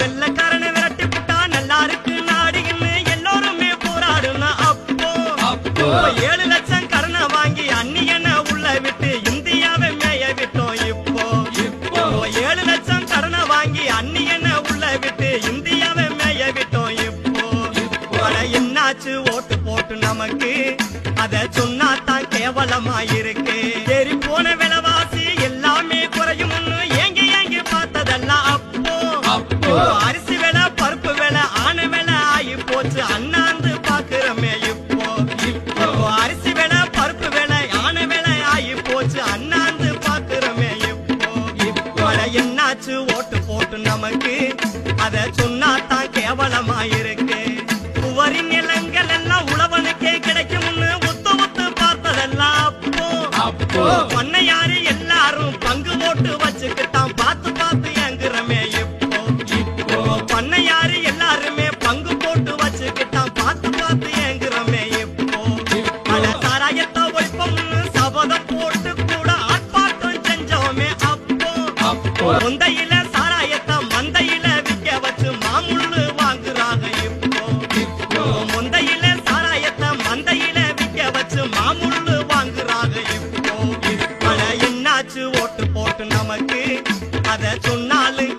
வெள்ளக்காரனை விரட்டி புட்டா நல்லா இருக்கு. நாடுன்னு எல்லோருமே போராடுனா அப்போ. அப்போ. ஏழு லட்சம் கடனை வாங்கி அந்நியனை உள்ள விட்டு இந்தியாவை மேய விட்டோம் இப்போ. இப்போ. ஏழு லட்சம் கடனை வாங்கி அந்நியனை உள்ள விட்டு இந்தியாவை மேய விட்டோம் இப்போ. என்னாச்சு? ஓட்டு போட்டு நமக்கு. அத சொன்னா தான் கேவலமா அட என்னாச்சு? ஓட்டு போட்டு நமக்கு. அத சொன்னா தான் கேவலமா இருக்கு உவரி நிலங்கள் எல்லாம் உழவனுக்கே கிடைக்கும்னு ஒத்து ஒத்து பார்த்ததெல்லாம் அப்போ. அப்போ. பண்ணையாரு எல்லாரும் பங்கு போட்டு வச்சுக்கிட்டான். பார்த்து இப்போ மழை என்னாச்சு? ஓட்டு போட்டு நமக்கு. அத சொன்னாலும்